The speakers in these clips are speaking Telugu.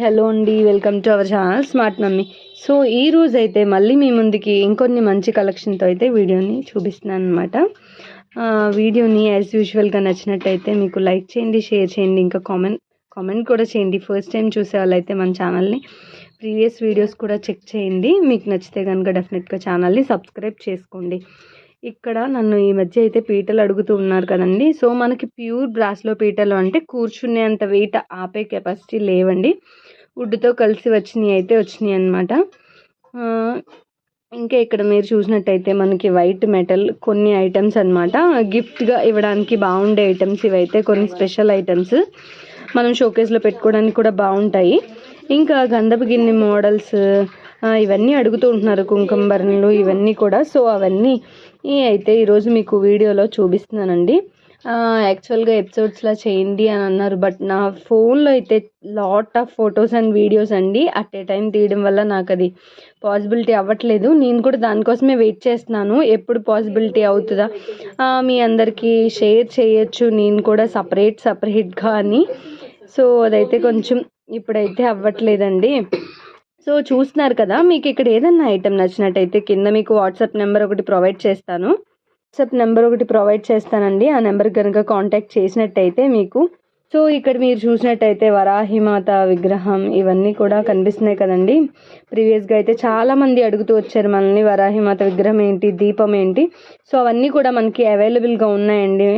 హలో అండి welcome to our channel smart mummy. So ఈ రోజు అయితే మళ్ళీ మీ ముందుకి ఇంకొన్ని మంచి కలెక్షన్తో అయితే వీడియోని చూపిస్తున్నాను అనమాట వీడియోని యాజ్ యూజువల్గా నచ్చినట్టయితే మీకు లైక్ చేయండి షేర్ చేయండి ఇంకా కామెంట్ కామెంట్ కూడా చేయండి. ఫస్ట్ టైం చూసే వాళ్ళైతే మన ఛానల్ని ప్రీవియస్ వీడియోస్ కూడా చెక్ చేయండి. మీకు నచ్చితే కనుక డెఫినెట్గా ఛానల్ని సబ్స్క్రైబ్ చేసుకోండి. ఇక్కడ నన్ను ఈ మధ్య అయితే పీటలు అడుగుతూ ఉన్నారు కదండి. సో మనకి ప్యూర్ బ్రాస్లో పీటలు అంటే కూర్చునేంత వెయిట్ ఆపే కెపాసిటీ లేవండి. వుడ్తో కలిసి వచ్చినాయి అయితే వచ్చినాయి అనమాట ఇంకా ఇక్కడ మీరు చూసినట్టయితే మనకి వైట్ మెటల్ కొన్ని ఐటమ్స్ అనమాట గిఫ్ట్గా ఇవ్వడానికి బాగుండే ఐటమ్స్ ఇవైతే కొన్ని స్పెషల్ ఐటమ్స్. మనం షోకేస్లో పెట్టుకోవడానికి కూడా బాగుంటాయి. ఇంకా గంధపు గిన్నె మోడల్స్ ఇవన్నీ అడుగుతూ ఉంటున్నారు కుంకుమ భరణలు ఇవన్నీ కూడా. సో అవన్నీ అయితే ఈరోజు మీకు వీడియోలో చూపిస్తున్నానండి. యాక్చువల్గా ఎపిసోడ్స్లా చేయండి అని అన్నారు. బట్ నా ఫోన్లో అయితే lot of photos and videos అండి. అట్ ఏ టైం తీయడం వల్ల నాకు అది పాసిబిలిటీ అవ్వట్లేదు. నేను కూడా దానికోసమే వెయిట్ చేస్తున్నాను. ఎప్పుడు పాసిబిలిటీ అవుతుందా? మీ అందరికీ షేర్ చేయొచ్చు. నేను కూడా సపరేట్ సపరేట్గా అని. సో అదైతే కొంచెం ఇప్పుడైతే అవ్వట్లేదండి. సో చూస్తున్నారు కదా మీకు ఇక్కడ ఏదన్నా ఐటెం నచ్చినట్టయితే కింద మీకు వాట్సాప్ నెంబర్ ఒకటి ప్రొవైడ్ చేస్తాను. వాట్సాప్ నెంబర్ ఒకటి ప్రొవైడ్ చేస్తానండి. ఆ నెంబర్ కనుక కాంటాక్ట్ చేసినట్టయితే మీకు. సో ఇక్కడ మీరు చూసినట్టయితే వరాహిమాత విగ్రహం ఇవన్నీ కూడా కనిపిస్తున్నాయి కదండి. ప్రీవియస్గా అయితే చాలామంది అడుగుతూ వచ్చారు మనల్ని వరాహిమాత విగ్రహం ఏంటి దీపం ఏంటి? సో అవన్నీ కూడా మనకి అవైలబుల్గా ఉన్నాయండి.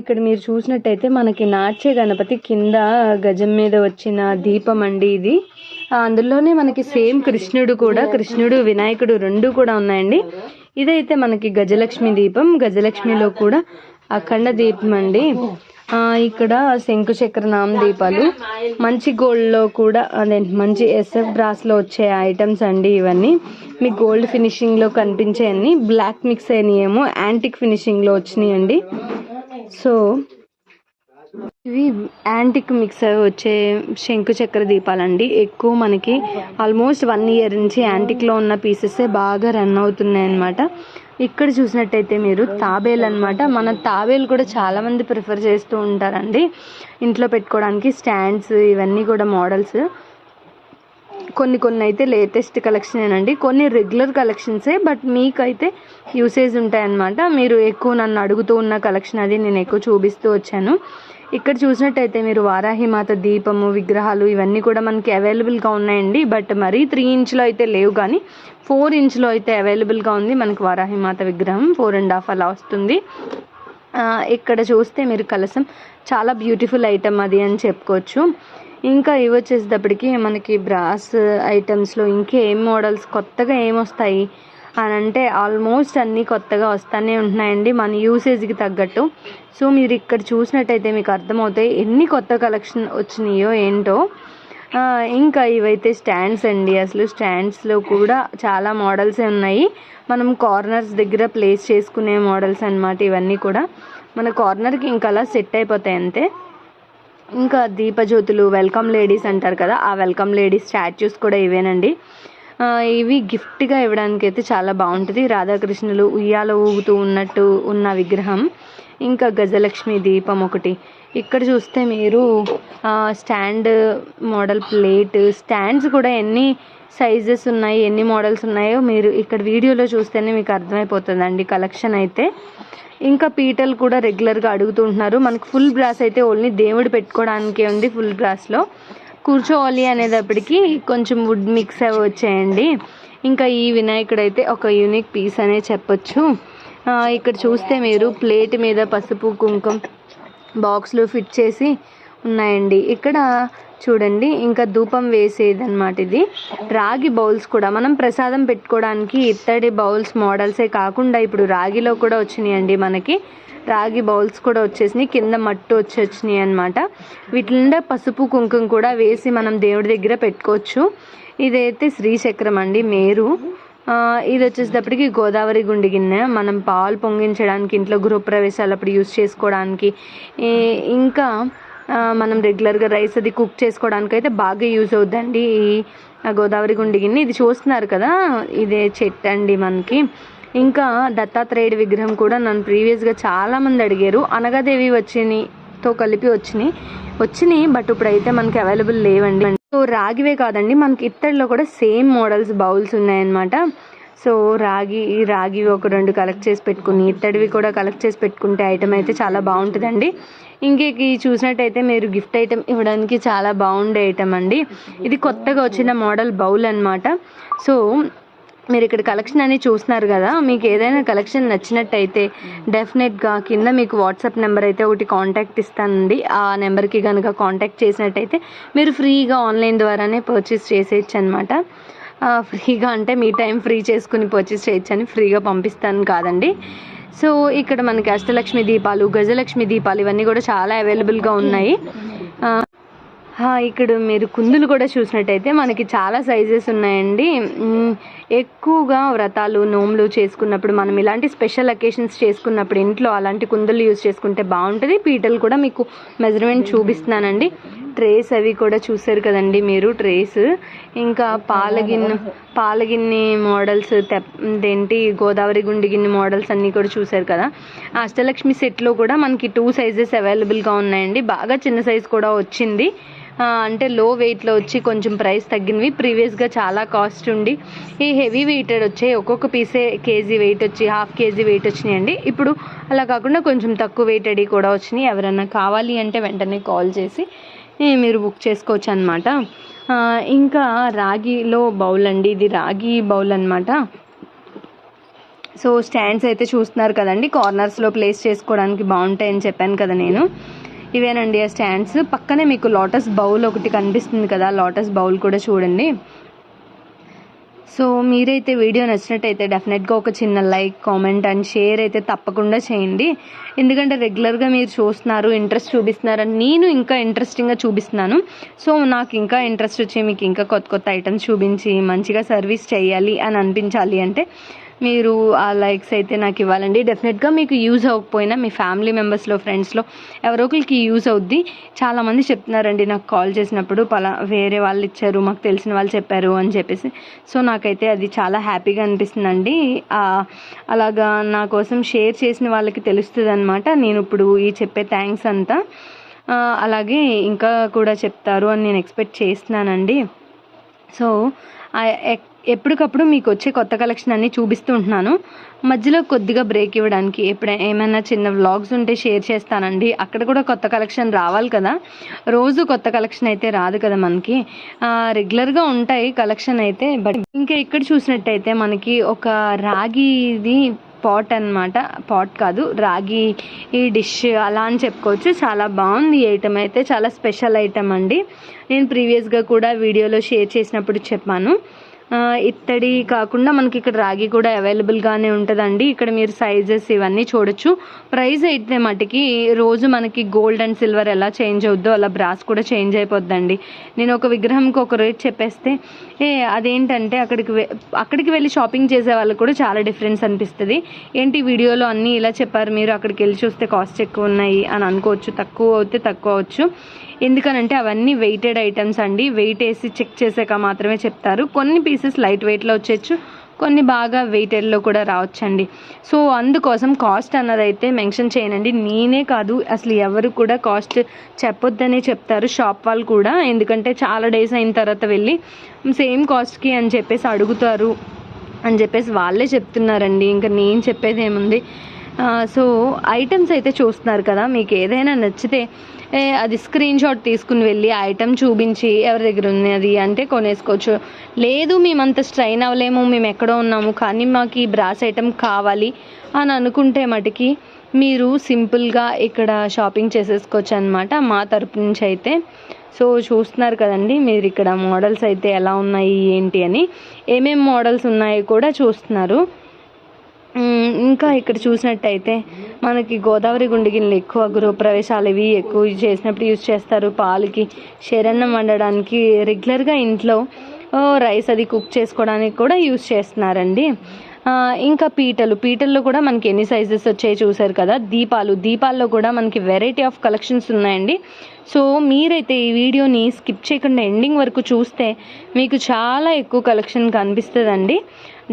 ఇక్కడ మీరు చూసినట్టయితే మనకి నాట్య గణపతి కింద గజం మీద వచ్చిన దీపం అండి ఇది. అందులోనే మనకి సేమ్ కృష్ణుడు కూడా కృష్ణుడు వినాయకుడు రెండు కూడా ఉన్నాయండి. ఇదైతే మనకి గజలక్ష్మి దీపం. గజలక్ష్మిలో కూడా అఖండ దీపం అండి. ఇక్కడ శంకుచక్ర నామ దీపాలు. మంచి గోల్డ్లో కూడా అదే మంచి ఎస్ఎఫ్ బ్రాస్లో వచ్చే ఐటమ్స్ అండి ఇవన్నీ. మీకు గోల్డ్ ఫినిషింగ్లో కనిపించాయని బ్లాక్ మిక్స్ అయినాయేమో యాంటిక్ ఫినిషింగ్లో వచ్చినాయండి. సో ఇవి యాంటిక్ మిక్స్ వచ్చే శంకు చక్ర దీపాలండి. ఎక్కువ మనకి ఆల్మోస్ట్ వన్ ఇయర్ నుంచి యాంటిక్లో ఉన్న పీసెసే బాగా రన్ అవుతున్నాయి అనమాట ఇక్కడ చూసినట్టయితే మీరు తాబేలు అనమాట మన తాబేలు కూడా చాలామంది ప్రిఫర్ చేస్తూ ఉంటారండి. ఇంట్లో పెట్టుకోవడానికి స్టాండ్స్ ఇవన్నీ కూడా మోడల్స్ కొన్ని కొన్ని అయితే లేటెస్ట్ కలెక్షనేనండి కొన్ని రెగ్యులర్ కలెక్షన్సే బట్ మీకైతే యూసేజ్ ఉంటాయన్నమాట. మీరు ఎక్కువ నన్ను అడుగుతూ ఉన్న కలెక్షన్ అది నేను ఎక్కువ చూపిస్తూ వచ్చాను. ఇక్కడ చూసినట్టయితే మీరు వారాహిమాత దీపము విగ్రహాలు ఇవన్నీ కూడా మనకి అవైలబుల్గా ఉన్నాయండి. బట్ మరీ త్రీ ఇంచ్లో అయితే లేవు కానీ ఫోర్ ఇంచ్లో అయితే అవైలబుల్గా ఉంది. మనకి వారాహిమాత విగ్రహం ఫోర్ అండ్ హాఫ్ అలా వస్తుంది. ఇక్కడ చూస్తే మీరు కలసం చాలా బ్యూటిఫుల్ ఐటమ్ అది అని చెప్పుకోవచ్చు. ఇంకా ఇవి వచ్చేసేటప్పటికి మనకి బ్రాస్ ఐటమ్స్లో ఇంకేం మోడల్స్ కొత్తగా ఏమొస్తాయి? అని అంటే ఆల్మోస్ట్ అన్నీ కొత్తగా వస్తూనే ఉంటున్నాయండి. మన యూసేజ్కి తగ్గట్టు. సో మీరు ఇక్కడ చూసినట్టయితే మీకు అర్థమవుతాయి ఎన్ని కొత్త కలెక్షన్ వచ్చినాయో ఏంటో. ఇంకా ఇవైతే స్టాండ్స్ అండి. అసలు స్టాండ్స్లో కూడా చాలా మోడల్సే ఉన్నాయి. మనం కార్నర్స్ దగ్గర ప్లేస్ చేసుకునే మోడల్స్ అనమాట ఇవన్నీ కూడా. మన కార్నర్కి ఇంకా అలా సెట్ అయిపోతాయి అంతే. ఇంకా దీపజ్యోతులు వెల్కమ్ లేడీస్ అంటారు కదా ఆ వెల్కమ్ లేడీస్ స్టాచ్యూస్ కూడా ఇవేనండి. ఇవి గిఫ్ట్గా ఇవ్వడానికి అయితే చాలా బాగుంటుంది. రాధాకృష్ణులు ఉయ్యాల ఊగుతూ ఉన్నట్టు ఉన్న విగ్రహం. ఇంకా గజలక్ష్మి దీపం ఒకటి. ఇక్కడ చూస్తే మీరు స్టాండ్ మోడల్ ప్లేట్ స్టాండ్స్ కూడా ఎన్ని సైజెస్ ఉన్నాయి ఎన్ని మోడల్స్ ఉన్నాయో మీరు ఇక్కడ వీడియోలో చూస్తేనే మీకు అర్థమైపోతుందండి కలెక్షన్ అయితే. ఇంకా పీటలు కూడా రెగ్యులర్గా అడుగుతుంటున్నారు మనకు ఫుల్ బ్రాస్ అయితే ఓన్లీ దేవుడు పెట్టుకోవడానికే ఉంది ఫుల్ బ్రాస్లో. కూర్చోవాలి అనేటప్పటికి కొంచెం వుడ్ మిక్స్ అవి వచ్చాయండి. ఇంకా ఈ వినాయకుడు అయితే ఒక యూనిక్ పీస్ అనే చెప్పొచ్చు. ఇక్కడ చూస్తే మీరు ప్లేట్ మీద పసుపు కుంకుమ బాక్స్లో ఫిట్ చేసి ఉన్నాయండి. ఇక్కడ చూడండి ఇంకా ధూపం వేసేది అనమాట ఇది. రాగి బౌల్స్ కూడా మనం ప్రసాదం పెట్టుకోవడానికి ఇత్తడి బౌల్స్ మోడల్సే కాకుండా ఇప్పుడు రాగిలో కూడా వచ్చినాయండి మనకి. రాగి బౌల్స్ కూడా వచ్చేసినాయి. కింద మట్టు వచ్చి వచ్చినాయి అనమాట వీటి నిండా పసుపు కుంకుమ కూడా వేసి మనం దేవుడి దగ్గర పెట్టుకోవచ్చు. ఇదైతే శ్రీచక్రం అండి మేరు. ఇది వచ్చేసేటప్పటికి గోదావరి గుండి గిన్నె. మనం పాలు పొంగించడానికి ఇంట్లో గృహప్రవేశాలు అప్పుడు యూస్ చేసుకోవడానికి ఇంకా మనం రెగ్యులర్గా రైస్ అది కుక్ చేసుకోవడానికి అయితే బాగా యూజ్ అవుద్దండి ఈ గోదావరి గుండి గిన్నె. ఇది చూస్తున్నారు కదా ఇదే చెట్టు అండి మనకి. ఇంకా దత్తాత్రేయుడి విగ్రహం కూడా నన్ను ప్రీవియస్గా చాలామంది అడిగారు. అనగాదేవి వచ్చింది తో కలిపి వచ్చినాయి వచ్చినాయి బట్ ఇప్పుడైతే మనకి అవైలబుల్ లేవండి. సో రాగివే కాదండి మనకి ఇత్తడిలో కూడా సేమ్ మోడల్స్ బౌల్స్ ఉన్నాయన్నమాట. సో రాగి ఈ రాగి ఒక రెండు కలెక్ట్ చేసి పెట్టుకుని ఇత్తడివి కూడా కలెక్ట్ చేసి పెట్టుకుంటే ఐటమ్ అయితే చాలా బాగుంటుందండి. ఇంకేకి చూసినట్టయితే మీరు గిఫ్ట్ ఐటమ్ ఇవ్వడానికి చాలా బాగుండే ఐటమ్ అండి. ఇది కొత్తగా వచ్చిన మోడల్ బౌల్ అనమాట సో మీరు ఇక్కడ కలెక్షన్ అని చూస్తున్నారు కదా మీకు ఏదైనా కలెక్షన్ నచ్చినట్టయితే డెఫినెట్గా కింద మీకు వాట్సాప్ నెంబర్ అయితే ఒకటి కాంటాక్ట్ ఇస్తానండి. ఆ నెంబర్కి కనుక కాంటాక్ట్ చేసినట్టయితే మీరు ఫ్రీగా ఆన్లైన్ ద్వారానే పర్చేస్ చేసేయచ్చు అనమాట ఫ్రీగా అంటే మీ టైం ఫ్రీ చేసుకుని పర్చేస్ చేయొచ్చు అని ఫ్రీగా పంపిస్తాను కాదండి. సో ఇక్కడ మనకి అష్టలక్ష్మి దీపాలు గజలక్ష్మి దీపాలు ఇవన్నీ కూడా చాలా అవైలబుల్గా ఉన్నాయి. ఇక్కడ మీరు కుందులు కూడా చూసినట్టయితే మనకి చాలా సైజెస్ ఉన్నాయండి. ఎక్కువగా వ్రతాలు నోములు చేసుకున్నప్పుడు మనం ఇలాంటి స్పెషల్ అకేషన్స్ చేసుకున్నప్పుడు ఇంట్లో అలాంటి కుందులు యూజ్ చేసుకుంటే బాగుంటుంది. పీటలు కూడా మీకు మెజర్మెంట్ చూపిస్తున్నానండి. ట్రేస్ అవి కూడా చూసారు కదండి మీరు ట్రేస్. ఇంకా పాలగిన్నె పాలగిన్ని మోడల్స్ తెప్ గోదావరి గుండి గిన్నె మోడల్స్ అన్నీ కూడా చూసారు కదా. అష్టలక్ష్మి సెట్లో కూడా మనకి టూ సైజెస్ అవైలబుల్గా ఉన్నాయండి. బాగా చిన్న సైజ్ కూడా వచ్చింది. అంటే లో వెయిట్లో వచ్చి కొంచెం ప్రైస్ తగ్గినవి. ప్రీవియస్గా చాలా కాస్ట్ ఉండి ఈ హెవీ వెయిటెడ్ వచ్చాయి ఒక్కొక్క పీసే కేజీ వెయిట్ వచ్చి హాఫ్ కేజీ వెయిట్ వచ్చినాయండి ఇప్పుడు అలా కాకుండా కొంచెం తక్కువ వెయిటెడ్ కూడా వచ్చినాయి. ఎవరైనా కావాలి అంటే వెంటనే కాల్ చేసి మీరు బుక్ చేసుకోవచ్చు అనమాట ఇంకా రాగిలో బౌల్ అండి. ఇది రాగి బౌల్ అనమాట సో స్టాండ్స్ అయితే చూస్తున్నారు కదండి. కార్నర్స్లో ప్లేస్ చేసుకోవడానికి బాగుంటాయని చెప్పాను కదా నేను. ఇవేనండి ఆ స్టాండ్స్. పక్కనే మీకు లోటస్ బౌల్ ఒకటి కనిపిస్తుంది కదా లోటస్ బౌల్ కూడా చూడండి. సో మీరైతే వీడియో నచ్చినట్టయితే డెఫినెట్గా ఒక చిన్న లైక్ కామెంట్ అండ్ షేర్ అయితే తప్పకుండా చేయండి. ఎందుకంటే రెగ్యులర్గా మీరు చూస్తున్నారు ఇంట్రెస్ట్ చూపిస్తున్నారని నేను ఇంకా ఇంట్రెస్టింగ్గా చూపిస్తున్నాను. సో నాకు ఇంకా ఇంట్రెస్ట్ వచ్చి మీకు ఇంకా కొత్త కొత్త ఐటమ్స్ చూపించి మంచిగా సర్వీస్ చేయాలి అని అనిపించాలి అంటే మీరు ఆ లైక్స్ అయితే నాకు ఇవ్వాలండి. డెఫినెట్గా మీకు యూజ్ అవ్వకపోయినా మీ ఫ్యామిలీ మెంబర్స్లో ఫ్రెండ్స్లో ఎవరో ఒకరికి యూజ్ అవుద్ది. చాలామంది చెప్తున్నారండి నాకు కాల్ చేసినప్పుడు పలా వేరే వాళ్ళు ఇచ్చారు మాకు తెలిసిన వాళ్ళు చెప్పారు అని చెప్పేసి. సో నాకైతే అది చాలా హ్యాపీగా అనిపిస్తుందండి. అలాగా నా కోసం షేర్ చేసిన వాళ్ళకి తెలుస్తుంది అనమాట నేను ఇప్పుడు ఈ చెప్పే థ్యాంక్స్ అంతా. అలాగే ఇంకా కూడా చెప్తారు అని నేను ఎక్స్పెక్ట్ చేస్తున్నానండి. సో ఎక్- ఎప్పటికప్పుడు మీకు వచ్చే కొత్త కలెక్షన్ అన్నీ చూపిస్తూ ఉంటున్నాను. మధ్యలో కొద్దిగా బ్రేక్ ఇవ్వడానికి ఎప్పుడైనా ఏమైనా చిన్న వ్లాగ్స్ ఉంటే షేర్ చేస్తానండి. అక్కడ కూడా కొత్త కలెక్షన్ రావాలి కదా. రోజు కొత్త కలెక్షన్ అయితే రాదు కదా మనకి. రెగ్యులర్గా ఉంటాయి కలెక్షన్ అయితే బట్ ఇంకా ఇక్కడ చూసినట్టయితే మనకి ఒక రాగిది పాట్ అన్నమాట. పాట్ కాదు రాగి ఈ డిష్ అలా అని చెప్పుకోవచ్చు. చాలా బాగుంది ఈ ఐటమ్ అయితే. చాలా స్పెషల్ ఐటమ్ అండి. నేను ప్రీవియస్గా కూడా వీడియోలో షేర్ చేసినప్పుడు చెప్పాను. ఇత్తడి కాకుండా మనకి ఇక్కడ రాగి కూడా అవైలబుల్గానే ఉంటుందండి. ఇక్కడ మీరు సైజెస్ ఇవన్నీ చూడొచ్చు. ప్రైస్ అయితే మటుకి రోజు మనకి గోల్డ్ అండ్ సిల్వర్ ఎలా చేంజ్ అవుద్దో అలా బ్రాస్ కూడా చేంజ్ అయిపోద్దండి. నేను ఒక విగ్రహంకి ఒక రేట్ చెప్పేస్తే ఏ అదేంటంటే అక్కడికి అక్కడికి వెళ్ళి షాపింగ్ చేసే వాళ్ళకి కూడా చాలా డిఫరెన్స్ అనిపిస్తుంది. ఏంటి వీడియోలో అన్నీ ఇలా చెప్పారు మీరు అక్కడికి వెళ్ళి చూస్తే కాస్ట్ ఎక్కువ ఉన్నాయి అని అనుకోవచ్చు తక్కువ అవుతే తక్కువ అవచ్చు ఎందుకనంటే అవన్నీ వెయిటెడ్ ఐటమ్స్ అండి. వెయిట్ వేసి చెక్ చేసాక మాత్రమే చెప్తారు. కొన్ని పీసెస్ లైట్ వెయిట్లో వచ్చేచ్చు కొన్ని బాగా వెయిటెడ్లో కూడా రావచ్చండి. సో అందుకోసం కాస్ట్ అన్నదైతే మెన్షన్ చేయనండి. నేనే కాదు అసలు ఎవరు కూడా కాస్ట్ చెప్పొద్దనే చెప్తారు షాప్ వాళ్ళు కూడా. ఎందుకంటే చాలా డేస్ అయిన తర్వాత వెళ్ళి సేమ్ కాస్ట్కి అని చెప్పేసి అడుగుతారు. అని చెప్పేసి వాళ్ళే చెప్తున్నారండి. ఇంకా నేను చెప్పేది ఏముంది? సో ఐటమ్స్ అయితే చూస్తున్నారు కదా మీకు ఏదైనా నచ్చితే అది స్క్రీన్ షాట్ తీసుకుని వెళ్ళి ఐటమ్ చూపించి ఎవరి దగ్గర ఉన్నది అంటే కొనేసుకోవచ్చు. లేదు మేము అంత స్ట్రైన్ అవ్వలేము మేము ఎక్కడో ఉన్నాము కానీ మాకు ఈ బ్రాస్ ఐటమ్ కావాలి అని అనుకుంటే మటుకి మీరు సింపుల్గా ఇక్కడ షాపింగ్ చేసేసుకోవచ్చు అనమాట మా తరపు నుంచి అయితే. సో చూస్తున్నారు కదండి మీరు ఇక్కడ మోడల్స్ అయితే ఎలా ఉన్నాయి ఏంటి అని. ఏమేమి మోడల్స్ ఉన్నాయో కూడా చూస్తున్నారు. ఇంకా ఇక్కడ చూసినట్టయితే మనకి గోదావరి గుండెగిన్నెలు ఎక్కువ గృహప్రవేశాలు ఇవి ఎక్కువ చేసినప్పుడు యూజ్ చేస్తారు. పాలకి శరన్నం వండడానికి రెగ్యులర్గా ఇంట్లో రైస్ అది కుక్ చేసుకోవడానికి కూడా యూజ్ చేస్తున్నారండి. ఇంకా పీటలు. పీటల్లో కూడా మనకి ఎన్ని సైజెస్ వచ్చాయి చూసారు కదా. దీపాలు. దీపాల్లో కూడా మనకి వెరైటీ ఆఫ్ కలెక్షన్స్ ఉన్నాయండి. సో మీరైతే ఈ వీడియోని స్కిప్ చేయకుండా ఎండింగ్ వరకు చూస్తే మీకు చాలా ఎక్కువ కలెక్షన్ కనిపిస్తుందండి.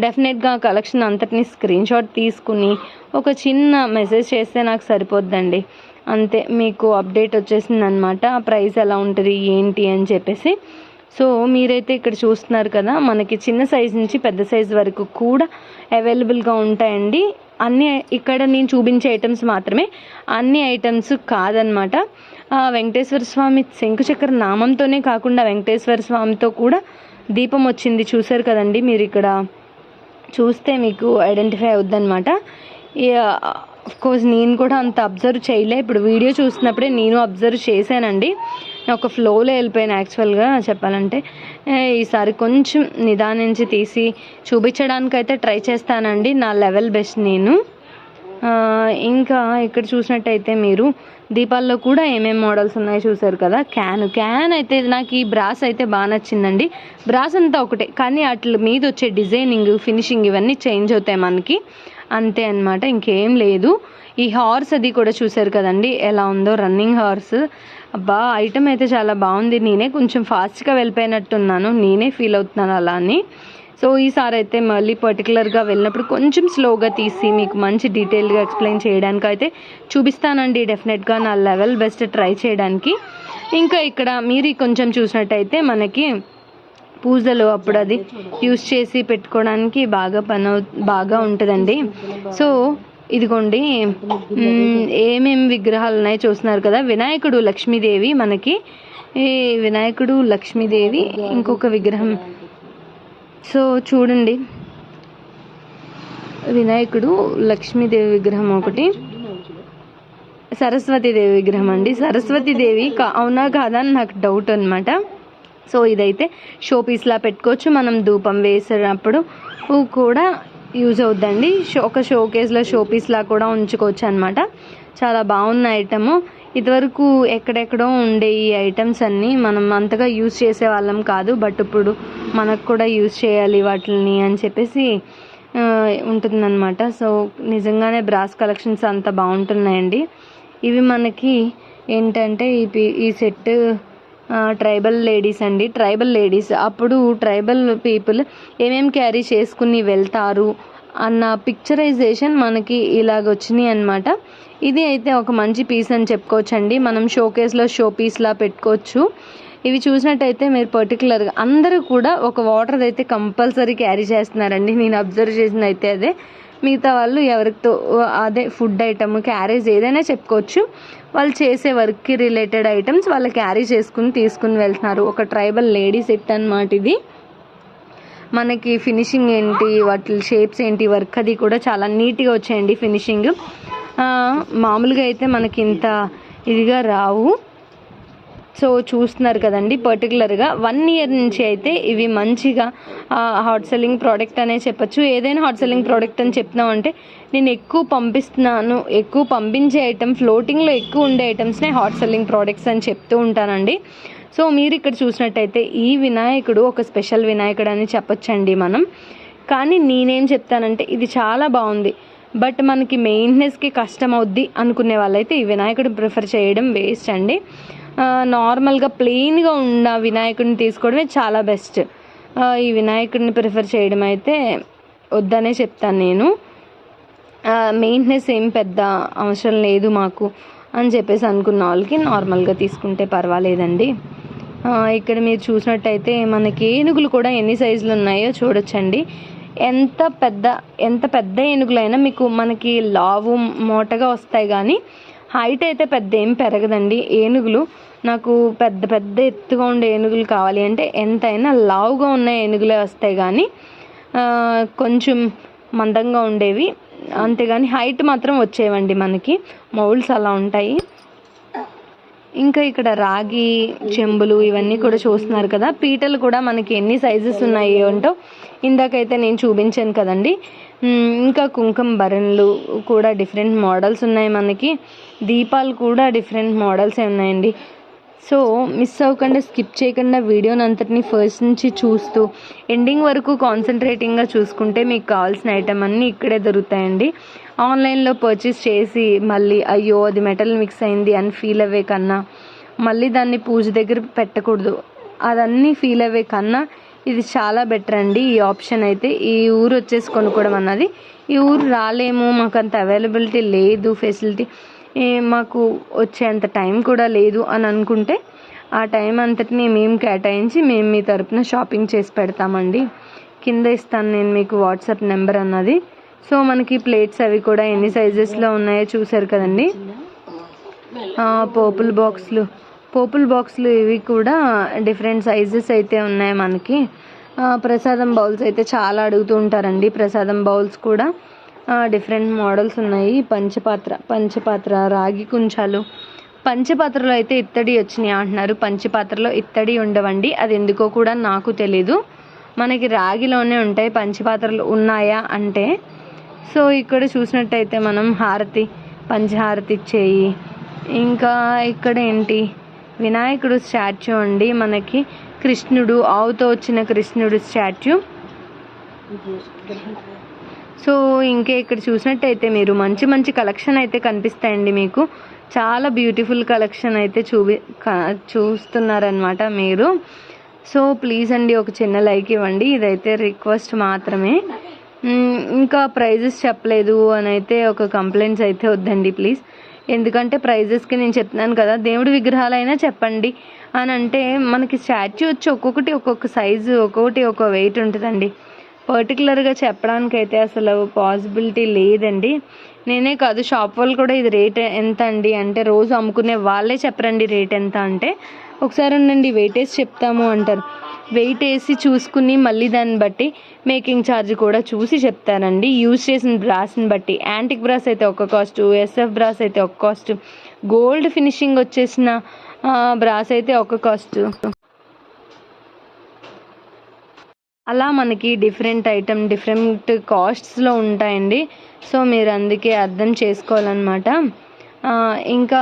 డెఫినెట్గా కలెక్షన్ అంతటిని స్క్రీన్ షాట్ తీసుకుని ఒక చిన్న మెసేజ్ చేస్తే నాకు సరిపోద్దండి. అంతే మీకు అప్డేట్ వచ్చేసింది అనమాట ప్రైస్ ఎలా ఉంటుంది ఏంటి అని చెప్పేసి. సో మీరైతే ఇక్కడ చూస్తున్నారు కదా మనకి చిన్న సైజ్ నుంచి పెద్ద సైజ్ వరకు కూడా అవైలబుల్గా ఉంటాయండి. అన్ని ఇక్కడ నేను చూపించే ఐటమ్స్ మాత్రమే. అన్ని ఐటమ్స్ కాదనమాట వెంకటేశ్వర స్వామి శంకుచక్ర నామంతోనే కాకుండా వెంకటేశ్వర స్వామితో కూడా దీపం వచ్చింది. చూసారు కదండి మీరు ఇక్కడ. చూస్తే మీకు ఐడెంటిఫై అవుద్దన్నమాట. కోర్స్ నేను కూడా అంత అబ్జర్వ్ చేయలే. ఇప్పుడు వీడియో చూసినప్పుడే నేను అబ్జర్వ్ చేశానండి. నేను ఒక ఫ్లోలో వెళ్ళిపోయాను యాక్చువల్గా చెప్పాలంటే. ఈసారి కొంచెం నిదానించి తీసి చూపించడానికైతే ట్రై చేస్తానండి. నా లెవెల్ బెస్ట్ నేను. ఇంకా ఇక్కడ చూసినట్టయితే మీరు దీపాల్లో కూడా ఏమేమి మోడల్స్ ఉన్నాయో చూసారు కదా? క్యాన్ క్యాన్ అయితే నాకు ఈ బ్రాస్ అయితే బాగా నచ్చిందండి. బ్రాస్ అంతా ఒకటే. కానీ అట్ల మీద వచ్చే డిజైనింగ్ ఫినిషింగ్ ఇవన్నీ చేంజ్ అవుతాయి మనకి. అంతే అనమాట ఇంకేం లేదు. ఈ హార్స్ అది కూడా చూసారు కదండి ఎలా ఉందో రన్నింగ్ హార్స్ అబ్బా ఐటమ్ అయితే చాలా బాగుంది. నేనే కొంచెం ఫాస్ట్గా వెళ్ళిపోయినట్టున్నాను నేనే ఫీల్ అవుతున్నాను అలా అని. సో ఈసారి అయితే మళ్ళీ పర్టికులర్గా వెళ్ళినప్పుడు కొంచెం స్లోగా తీసి మీకు మంచి డీటెయిల్గా ఎక్స్ప్లెయిన్ చేయడానికి అయితే చూపిస్తానండి డెఫినెట్గా నా లెవెల్ బెస్ట్ ట్రై చేయడానికి. ఇంకా ఇక్కడ మీరు కొంచెం చూసినట్టయితే మనకి పూజలు అప్పుడు అది యూస్ చేసి పెట్టుకోవడానికి బాగా పని అవు బాగా ఉంటుందండి. సో ఇదిగోండి ఏమేమి విగ్రహాలు ఉన్నాయి చూస్తున్నారు కదా. వినాయకుడు లక్ష్మీదేవి మనకి. ఈ వినాయకుడు లక్ష్మీదేవి ఇంకొక విగ్రహం. సో చూడండి. వినాయకుడు లక్ష్మీదేవి విగ్రహం ఒకటి. సరస్వతీదేవి విగ్రహం అండి. సరస్వతీదేవి కా- అవునా కాదా? అని నాకు డౌట్ అనమాట సో ఇదైతే షో పీస్లా పెట్టుకోవచ్చు. మనం ధూపం వేసేటప్పుడు కూడా యూజ్ అవుద్దండి. షో ఒక షో కేస్లో షో పీస్లా కూడా ఉంచుకోవచ్చు అనమాట చాలా బాగున్న ఐటము. ఇదివరకు ఎక్కడెక్కడో ఉండే ఈ ఐటమ్స్ అన్నీ మనం అంతగా యూజ్ చేసే వాళ్ళం కాదు. బట్ ఇప్పుడు మనకు కూడా యూజ్ చేయాలి వాటిని అని చెప్పేసి ఉంటుందన్నమాట. సో నిజంగానే బ్రాస్ కలెక్షన్స్ అంత బాగుంటున్నాయండి. ఇవి మనకి ఏంటంటే ఈ పి- ఈ సెట్ ట్రైబల్ లేడీస్ అండి. Tribal ladies. అప్పుడు ట్రైబల్ పీపుల్ ఏమేమి క్యారీ చేసుకుని వెళ్తారు అన్న పిక్చరైజేషన్ మనకి ఇలాగ వచ్చినాయి అనమాట ఇది అయితే ఒక మంచి పీస్ అని చెప్పుకోవచ్చండి. మనం షోకేస్లో షో పీస్లా పెట్టుకోవచ్చు. ఇవి చూసినట్టయితే మీరు పర్టికులర్గా అందరూ కూడా ఒక వాటర్ అయితే కంపల్సరీ క్యారీ చేస్తున్నారండి. నేను అబ్జర్వ్ చేసింది అయితే అదే. మిగతా వాళ్ళు ఎవరితో అదే ఫుడ్ ఐటమ్ క్యారేజ్ ఏదైనా చెప్పుకోవచ్చు. వాళ్ళు చేసే వర్క్కి రిలేటెడ్ ఐటమ్స్ వాళ్ళు క్యారీ చేసుకుని తీసుకుని వెళ్తున్నారు. ఒక ట్రైబల్ లేడీ సెట్ అన్నమాట ఇది. మనకి ఫినిషింగ్ ఏంటి వాటి షేప్స్ ఏంటి వర్క్ అది కూడా చాలా నీట్గా వచ్చాయండి ఫినిషింగ్ మామూలుగా అయితే మనకి ఇంత ఇదిగా రావు. సో చూస్తున్నారు కదండి పర్టికులర్గా వన్ ఇయర్ నుంచి అయితే ఇవి మంచిగా హాట్ సెల్లింగ్ ప్రోడక్ట్ అనే చెప్పచ్చు. ఏదైనా హాట్ సెల్లింగ్ ప్రోడక్ట్ అని చెప్తామంటే నేను ఎక్కువ పంపిస్తున్నాను ఎక్కువ పంపించే ఐటమ్ ఫ్లోటింగ్లో ఎక్కువ ఉండే ఐటమ్స్నే హాట్ సెల్లింగ్ ప్రోడక్ట్స్ అని చెప్తూ ఉంటానండి. సో మీరు ఇక్కడ చూసినట్టయితే ఈ వినాయకుడు ఒక స్పెషల్ వినాయకుడు అని చెప్పొచ్చండి మనం. కానీ నేనేం చెప్తానంటే ఇది చాలా బాగుంది. బట్ మనకి మెయింటెనెన్స్కి కష్టం అవుద్ది అనుకునే వాళ్ళైతే ఈ వినాయకుడు ప్రిఫర్ చేయడం వేస్ట్ అండి. నార్మల్గా ప్లెయిన్గా ఉన్న వినాయకుడిని తీసుకోవడమే చాలా బెస్ట్ ఈ వినాయకుడిని ప్రిఫర్ చేయడం అయితే వద్దనే చెప్తాను నేను. మెయింటెనెన్స్ ఏం పెద్ద అవసరం లేదు మాకు అని చెప్పేసి అనుకున్న వాళ్ళకి నార్మల్గా తీసుకుంటే పర్వాలేదండి. ఇక్కడ మీరు చూసినట్టయితే మనకి ఏనుగులు కూడా ఎన్ని సైజులు ఉన్నాయో చూడొచ్చండి. ఎంత పెద్ద ఎంత పెద్ద ఏనుగులైనా మీకు మనకి లావు మోటగా వస్తాయి కానీ హైట్ అయితే పెద్ద ఏం పెరగదండి. ఏనుగులు నాకు పెద్ద పెద్ద ఎత్తుగా ఉండే ఏనుగులు కావాలి అంటే ఎంతైనా లావుగా ఉన్న ఏనుగులే వస్తాయి కానీ కొంచెం మందంగా ఉండేవి. అంతేగాని హైట్ మాత్రం వచ్చేవండి మనకి. మౌల్స్ అలా ఉంటాయి. ఇంకా ఇక్కడ రాగి చెంబులు ఇవన్నీ కూడా చూస్తున్నారు కదా. పీటలు కూడా మనకి ఎన్ని సైజెస్ ఉన్నాయి ఏంటో ఇందాకైతే నేను చూపించాను కదండి. ఇంకా కుంకుమ భరణలు కూడా డిఫరెంట్ మోడల్స్ ఉన్నాయి మనకి. దీపాలు కూడా డిఫరెంట్ మోడల్సే ఉన్నాయండి. సో మిస్ అవ్వకుండా స్కిప్ చేయకుండా వీడియోని అంతటిని ఫస్ట్ నుంచి చూస్తూ ఎండింగ్ వరకు కాన్సన్ట్రేటింగ్గా చూసుకుంటే మీకు కావాల్సిన ఐటమ్ అన్నీ ఇక్కడే దొరుకుతాయండి. ఆన్లైన్లో పర్చేస్ చేసి మళ్ళీ అయ్యో అది మెటల్ మిక్స్ అయింది అని ఫీల్ అవ్వే కన్నా మళ్ళీ దాన్ని పూజ దగ్గర పెట్టకూడదు. అదన్నీ ఫీల్ అవ్వే కన్నా ఇది చాలా బెటర్ అండి. ఈ ఆప్షన్ అయితే ఈ ఊరు వచ్చేసి కొనుక్కోవడం అన్నది. ఈ ఊరు రాలేము మాకు అంత అవైలబిలిటీ లేదు ఫెసిలిటీ మాకు వచ్చేంత టైం కూడా లేదు అని అనుకుంటే ఆ టైం అంతటిని మేము కేటాయించి మేము మీ తరపున షాపింగ్ చేసి పెడతామండి. కింద ఇస్తాను నేను మీకు వాట్సాప్ నెంబర్ అన్నది. సో మనకి ప్లేట్స్ అవి కూడా ఎన్ని సైజెస్లో ఉన్నాయో చూసారు కదండి. ఆ, పోపుల బాక్స్లు. పోపుల బాక్స్లు ఇవి కూడా డిఫరెంట్ సైజెస్ అయితే ఉన్నాయి మనకి. ప్రసాదం బౌల్స్ అయితే చాలా అడుగుతూ ఉంటారండి. ప్రసాదం బౌల్స్ కూడా డిఫరెంట్ మోడల్స్ ఉన్నాయి. పంచపాత్ర పంచపాత్ర రాగి కుంచాలు. పంచపాత్రలో అయితే ఇత్తడి వచ్చినాయి అంటున్నారు. పంచపాత్రలో ఇత్తడి ఉండవండి. అది ఎందుకో కూడా నాకు తెలీదు. మనకి రాగిలోనే ఉంటాయి. పంచపాత్రలు ఉన్నాయా అంటే సో ఇక్కడ చూసినట్టయితే మనం హారతి పంచహారతి ఇచ్చేయి. ఇంకా ఇక్కడ ఏంటి? వినాయకుడు స్టాచ్యూ అండి మనకి. కృష్ణుడు ఆవుతో వచ్చిన కృష్ణుడు స్టాచ్యూ. సో ఇంకా ఇక్కడ చూసినట్టయితే మీరు మంచి మంచి కలెక్షన్ అయితే కనిపిస్తాయండి మీకు. చాలా బ్యూటిఫుల్ కలెక్షన్ అయితే చూపి చూస్తున్నారనమాట మీరు. సో ప్లీజ్ అండి ఒక చిన్న లైక్ ఇవ్వండి. ఇదైతే రిక్వెస్ట్ మాత్రమే. ఇంకా ప్రైజెస్ చెప్పలేదు అని అయితే ఒక కంప్లైంట్స్ అయితే వద్దండి ప్లీజ్ ఎందుకంటే ప్రైజెస్కి నేను చెప్తున్నాను కదా దేవుడి విగ్రహాలైనా చెప్పండి. అని అంటే మనకి స్టాచ్యూ వచ్చి ఒక్కొక్కటి ఒక్కొక్క సైజు ఒక్కొక్కటి ఒక్కొక్క వెయిట్ ఉంటుందండి. పర్టికులర్గా చెప్పడానికి అయితే అసలు పాసిబిలిటీ లేదండి. నేనే కాదు షాప్ వాళ్ళు కూడా ఇది రేట్ ఎంత అండి అంటే రోజు అమ్ముకునే వాళ్ళే చెప్పరండి రేట్ ఎంత అంటే. ఒకసారి ఉండండి వెయిట్ వేసి చెప్తాము అంటారు. వెయిట్ వేసి చూసుకుని మళ్ళీ దాన్ని బట్టి మేకింగ్ ఛార్జ్ కూడా చూసి చెప్తారండి. యూజ్ చేసిన బ్రాస్ని బట్టి. యాంటిక్ బ్రాస్ అయితే ఒక కాస్ట్ ఎస్ఎఫ్ బ్రాస్ అయితే ఒక కాస్ట్ గోల్డ్ ఫినిషింగ్ వచ్చేసిన బ్రాస్ అయితే ఒక కాస్ట్ అలా మనకి డిఫరెంట్ ఐటమ్ డిఫరెంట్ కాస్ట్స్లో ఉంటాయండి. సో మీరు అందుకే అర్థం చేసుకోవాలన్నమాట. ఇంకా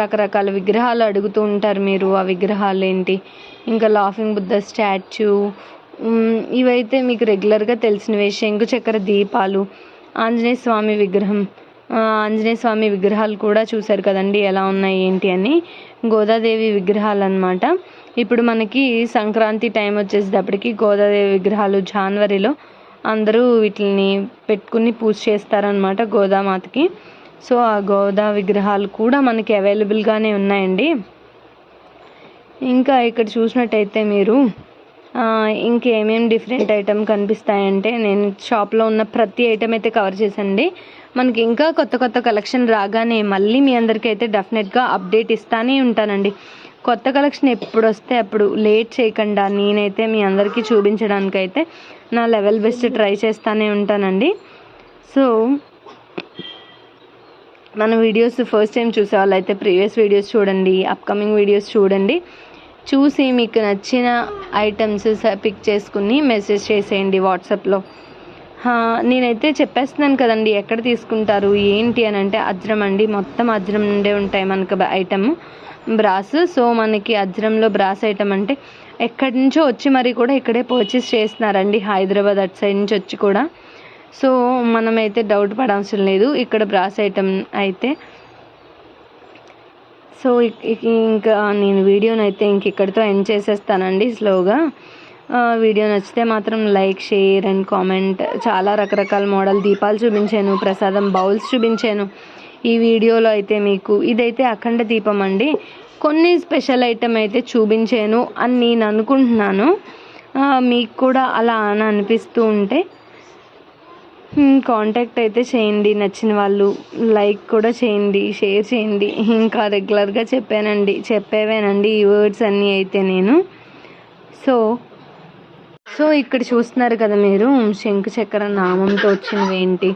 రకరకాల విగ్రహాలు అడుగుతూ ఉంటారు మీరు ఆ విగ్రహాలు ఏంటి? ఇంకా లాఫింగ్ బుద్ధ స్టాచ్యూ ఇవైతే మీకు రెగ్యులర్గా తెలిసినవే శంకు చక్ర దీపాలు ఆంజనేయ స్వామి విగ్రహం. ఆంజనేయ స్వామి విగ్రహాలు కూడా చూశారు కదండి ఎలా ఉన్నాయి ఏంటి అని. గోదాదేవి విగ్రహాలు అన్నమాట ఇప్పుడు మనకి సంక్రాంతి టైం వచ్చేసేటప్పటికి గోదాదేవి విగ్రహాలు జనవరిలో అందరూ వీటిని పెట్టుకుని పూజ చేస్తారనమాట గోదామాతకి. సో ఆ గోదా విగ్రహాలు కూడా మనకి అవైలబుల్గానే ఉన్నాయండి. ఇంకా ఇక్కడ చూసినట్టయితే మీరు ఇంకేమేం డిఫరెంట్ ఐటెం కనిపిస్తాయంటే నేను షాప్లో ఉన్న ప్రతి ఐటెం అయితే కవర్ చేసండి మనకి ఇంకా కొత్త కొత్త కలెక్షన్ రాగానే మళ్ళీ మీ అందరికీ అయితే డెఫినెట్గా అప్డేట్ ఇస్తానే ఉంటానండి. కొత్త కలెక్షన్ ఎప్పుడు వస్తే అప్పుడు లేట్ చేయకుండా నేనైతే మీ అందరికీ చూపించడానికి అయితే నా లెవెల్ బెస్ట్ ట్రై చేస్తానే ఉంటానండి. సో మన వీడియోస్ ఫస్ట్ టైం చూసే వాళ్ళైతే ప్రీవియస్ వీడియోస్ చూడండి అప్కమింగ్ వీడియోస్ చూడండి. చూసి మీకు నచ్చిన ఐటమ్స్ పిక్ చేసుకుని మెసేజ్ చేసేయండి వాట్సాప్లో. నేనైతే చెప్పేస్తున్నాను కదండి ఎక్కడ తీసుకుంటారు ఏంటి అని అంటే అజ్రం అండి మొత్తం అజ్రం నుండే ఉంటాయి మనకు ఐటమ్. బ్రాస్. సో మనకి అజ్రంలో బ్రాస్ ఐటమ్ అంటే ఎక్కడి నుంచో వచ్చి మరి కూడా ఇక్కడే పర్చేస్ చేస్తున్నారండి హైదరాబాద్ అటు సైడ్ నుంచి వచ్చి కూడా. సో మనమైతే డౌట్ పడవసరం లేదు ఇక్కడ బ్రాస్ ఐటమ్ అయితే. సో ఇంకా నేను వీడియోని అయితే ఇంక ఇక్కడితో ఎండ్ చేసేస్తానండి స్లోగా వీడియో నచ్చితే మాత్రం లైక్ షేర్ అండ్ కామెంట్. చాలా రకరకాల మోడల్ దీపాలు చూపించాను ప్రసాదం బౌల్స్ చూపించాను. ఈ వీడియోలో అయితే మీకు ఇదైతే అఖండ దీపం అండి. కొన్ని స్పెషల్ ఐటెం అయితే చూపించాను అని నేను అనుకుంటున్నాను. మీకు కూడా అలా అని అనిపిస్తూ ఉంటే కాంటాక్ట్ అయితే చేయండి. నచ్చిన వాళ్ళు లైక్ కూడా చేయండి షేర్ చేయండి. ఇంకా రెగ్యులర్గా చెప్పానండి. చెప్పేవేనండి ఈ వర్డ్స్ అన్నీ అయితే నేను. సో సో ఇక్కడ చూస్తున్నారు కదా మీరు శంకు చక్ర నామంతో వచ్చినవి ఏంటి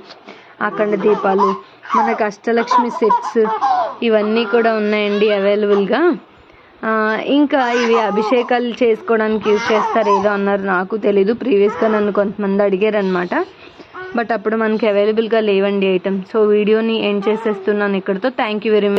అఖండ దీపాలు. మనకు అష్టలక్ష్మి సెట్స్ ఇవన్నీ కూడా ఉన్నాయండి అవైలబుల్గా. ఆ, ఇంకా ఇవి అభిషేకాలు చేసుకోవడానికి యూజ్ చేస్తారు ఏదో అన్నారు. నాకు తెలీదు. ప్రీవియస్గా నన్ను కొంతమంది అడిగారు అనమాట బట్ అప్పుడు మనకి అవైలబుల్గా లేవండి ఐటమ్. సో వీడియోని ఎండ్ చేసేస్తున్నాను ఇక్కడితో. Thank you very much